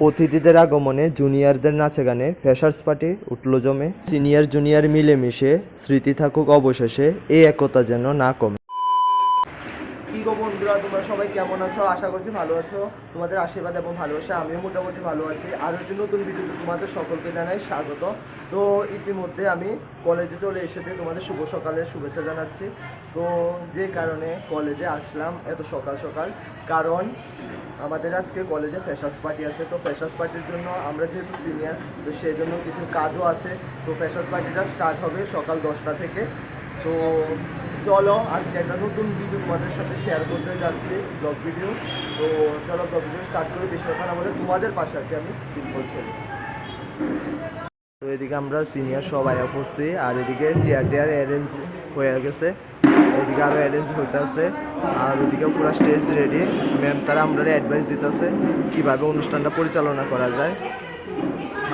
অতিথিদের আগমনে জুনিয়রদের নাচে গানে ফ্যাশার্স পার্টি, উঠল জমে। সিনিয়র জুনিয়র মিলেমিশে স্মৃতি থাকুক অবশেষে, এই একতা যেন না কমে। বন্ধুরা, তোমরা সবাই কেমন আছো? আশা করছি ভালো আছো। তোমাদের আশীর্বাদ এবং ভালোবাসা, আমিও মোটামুটি ভালো আছি। আর একটি নতুন ভিডিওতে তোমাদের সকলকে জানাই স্বাগত। তো ইতিমধ্যে আমি কলেজে চলে এসেছি। তোমাদের শুভ সকালের শুভেচ্ছা জানাচ্ছি। তো যে কারণে কলেজে আসলাম এত সকাল সকাল। কারণ আমাদের আজকে কলেজে ফ্রেশার্স পার্টি আছে। তো ফ্রেশার্স পার্টির জন্য আমরা যেহেতু সিনিয়র তো সেই জন্য কিছু কাজও আছে। তো ফ্রেশার্স পার্টিটা স্টার্ট হবে সকাল দশটা থেকে। তো চলো, আজকে একটা নতুন ভিডিও তোমাদের সাথে শেয়ার করতে যাচ্ছি ব্লগ ভিডিও তো চলো ব্লগ ভিডিও স্টার্ট করে, বেশি কথা বলে তোমাদের পাশে আছি আমি সিম্পল ছেলে। তো এদিকে আমরা সিনিয়র সব আয়া পড়ছি আর এদিকে চেয়ার টেয়ার অ্যারেঞ্জ হয়ে গেছে। এদিকে আরও অ্যারেঞ্জ হইতেছে আর ওদিকে পুরো স্টেজ রেডি ম্যাম তারা আমরা অ্যাডভাইস দিতেছে কীভাবে অনুষ্ঠানটা পরিচালনা করা যায়।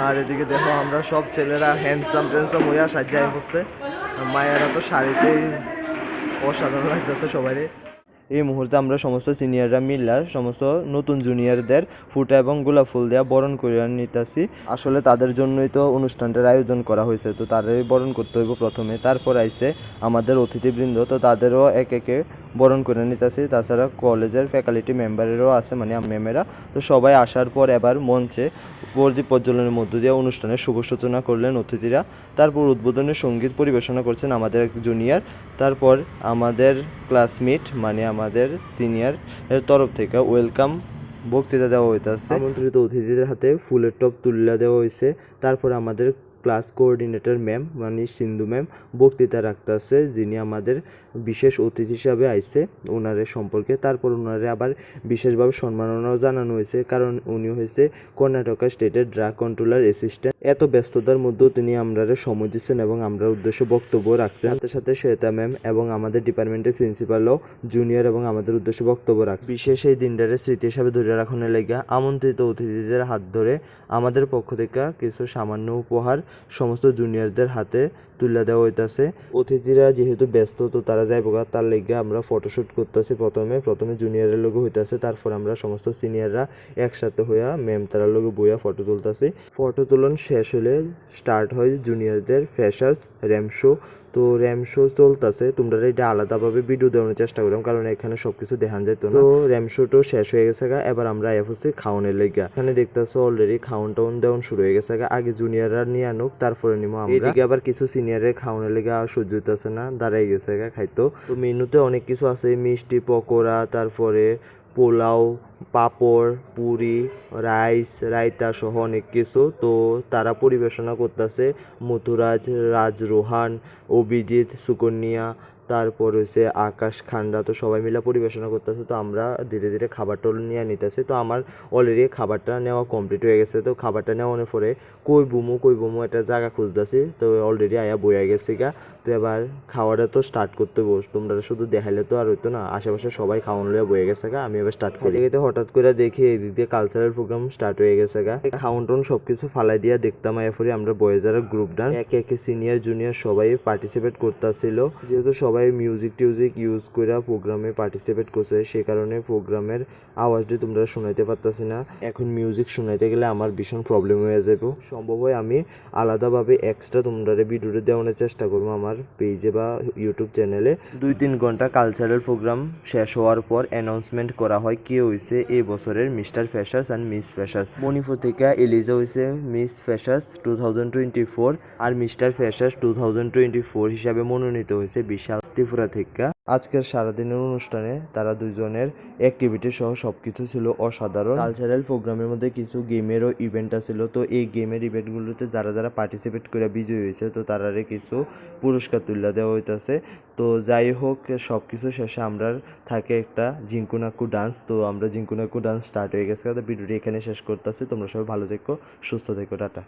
আর এদিকে দেখো, আমরা সব ছেলেরা হ্যান্ডসাম ট্যান্ডসাম হইয়া সাজ্জায় হচ্ছে। মায়েরা তো শাড়িতেই অসাধারণ লাগতেছে সবাই এই মুহূর্তে আমরা সমস্ত সিনিয়ররা মিল্লা, সমস্ত নতুন জুনিয়রদের ফুটা এবং গোলাপ ফুল দেওয়া বরণ করে নিতেছি। আসলে তাদের জন্যই তো অনুষ্ঠানটার আয়োজন করা হয়েছে, তো তাদেরই বরণ করতে হইব প্রথমে। তারপর আইসে আমাদের অতিথিবৃন্দ, তো তাদেরও এক একে বরণ করে নিতেছি। তাছাড়া কলেজের ফ্যাকাল্টি মেম্বারেরও আছে মানে ম্যামেরা তো সবাই আসার পর এবার মঞ্চে প্রদীপ প্রজ্বলনের মধ্য দিয়ে অনুষ্ঠানের শুভ সূচনা করলেন অতিথিরা। তারপর উদ্বোধনের সংগীত পরিবেশনা করছেন আমাদের এক জুনিয়র তারপর আমাদের ক্লাসমেট মানে আমাদের সিনিয়র এর তরফ থেকে ওয়েলকাম বক্তৃতা দেওয়া হইতেছে। আমন্ত্রিত অতিথিদের হাতে ফুলের টপ তুলে দেওয়া হয়েছে তারপর আমাদের ক্লাস কোঅর্ডিনেটর ম্যাম মানে সিন্ধু ম্যাম, বক্তৃতা রাখতেছে, যিনি আমাদের বিশেষ অতিথি হিসাবে আইছে ওনারের সম্পর্কে। তারপর ওনারে আবার বিশেষভাবে সম্মাননাও জানানো হয়েছে, কারণ উনি হয়েছে কর্ণাটকা স্টেটের ড্রাগ কন্ট্রোলার অ্যাসিস্ট্যান্ট। এত ব্যস্ততার মধ্যেও তিনি আমরারে সময় দিচ্ছেন এবং আমরা উদ্দেশ্য বক্তব্য রাখছেন সাথে সাথে শ্বেতা ম্যাম এবং আমাদের ডিপার্টমেন্টের প্রিন্সিপালও জুনিয়র এবং আমাদের উদ্দেশ্য বক্তব্য রাখছে। বিশেষ এই দিনটারে স্মৃতি হিসাবে ধরে রাখানোর লেগে আমন্ত্রিত অতিথিদের হাত ধরে আমাদের পক্ষ থেকে কিছু সামান্য উপহার সমস্ত জুনিয়রদের হাতে তুলে দেওয়া হইতাছে। অতিথিরা যেহেতু ব্যস্ত, তো তারা যাই বোকা তার লেগে আমরা ফটোশ্যুট করতেছি প্রথমে। প্রথমে জুনিয়রের লোক হইতাছে, তারপর আমরা সমস্ত সিনিয়ররা একসাথে হইয়া ম্যাম তারার লোক বইয়া ফটো তুলতাছি। ফটো তুলন শেষ হলে স্টার্ট হয় জুনিয়রদের ফ্রেশার্স র্যাম শো তো র্যাম শো চলতেছে তোমরা এটা আলাদাভাবে ভিডিও দেওয়ার চেষ্টা করলাম কারণ এখানে সবকিছু দেখান যেত না। তো র্যাম শোটো শেষ হয়ে গেছে গা এবার আমরা এফ হচ্ছে খাওয়ানোর লেগা। এখানে দেখতেছো অলরেডি খাওয়ান টাউন দেওয়ান শুরু হয়ে গেছে গা আগে জুনিয়ররা নিয়ে আনুক তারপরে নিবো আমরা। এদিকে আবার কিছু সিনিয়রের খাওয়ানোর লেগে আর সহ্য হইতেছে না দাঁড়াই গেছে গা খাইতো। তো মেনুতে অনেক কিছু আছে মিষ্টি পকোড়া তারপরে পোলাও, পাপড়, পুরি, রাইস, রায়তা সহ অনেক কিছু। তো তারা পরিবেশনা করতেছে মথুরাজ রাজ রোহান অভিজিৎ, সুকন্যা তারপর হচ্ছে আকাশ খান্ডা তো সবাই মিলে পরিবেশনা করতেছে তো আমরা ধীরে ধীরে খাবারটা নিয়ে নিতেছি। তো আমার অলরেডি খাবারটা নেওয়া কমপ্লিট হয়ে গেছে। তো খাবারটা নেওয়ানোর পরে কই বুমু কই বুমু একটা জায়গা খুঁজতেছি। তো অলরেডি আয়া বইয়া গেছে গা। তো এবার খাওয়াটা তো স্টার্ট করতে বস তোমরা শুধু দেখাইলে তো আর হইতো না আশেপাশে সবাই খাওয়ানো লিয়ে বয়ে গেছে গা আমি এবার স্টার্ট করি। এতে হঠাৎ করে দেখি এদিক দিয়ে কালচারাল প্রোগ্রাম স্টার্ট হয়ে গেছে গা। খাউন টাউন সবকিছু ফালাই দিয়া দেখতাম আয়া এরপরে আমরা বয়েজারের গ্রুপ ডান্স একে একে সিনিয়র জুনিয়র সবাই পার্টিসিপেট করতেছিল। যেহেতু সবাই মিউজিক টিউজিক ইউজ করে প্রোগ্রামে পার্টিসিপেট করছে। সে কারণে প্রোগ্রামের আওয়াজটি তোমরা শোনাইতে পারতাছি না। এখন মিউজিক শোনাইতে গেলে আমার ভীষণ প্রবলেম হয়ে যাবে সম্ভব হয় আমি আলাদাভাবে এক্সট্রা তোমরা ভিডিওটা দেওয়ানোর চেষ্টা করব আমার পেজে বা ইউটিউব চ্যানেলে দুই তিন ঘণ্টা কালচারাল প্রোগ্রাম শেষ হওয়ার পর অ্যানাউন্সমেন্ট করা হয় কে হয়েছে এই বছরের mister freshers and miss freshers Manipur থেকে এলিজা হয়েছে miss freshers two thousand twenty four আর mister freshers two thousand twenty four হিসাবে মনোনীত হয়েছে বিশাল। ত্রিপুরা থেকে। আজকের সারাদিনের অনুষ্ঠানে তারা দুজনের অ্যাক্টিভিটি সহ সবকিছু ছিল অসাধারণ। কালচারাল প্রোগ্রামের মধ্যে কিছু গেমেরও ইভেন্ট ছিল। তো এই গেমের ইভেন্টগুলোতে যারা যারা পার্টিসিপেট করে বিজয়ী হয়েছে, তো তারারে কিছু পুরস্কার তুলে দেওয়া হইতাছে। তো যাই হোক সব কিছু শেষে আমরা থাকে একটা জিঙ্কুনাকু ডান্স তো আমরা জিঙ্কুনাকু ডান্স স্টার্ট হয়ে গেছে। ভিডিওটি এখানে শেষ করতেছি। তোমরা সবাই ভালো থেকো, সুস্থ থেকো, টাটা।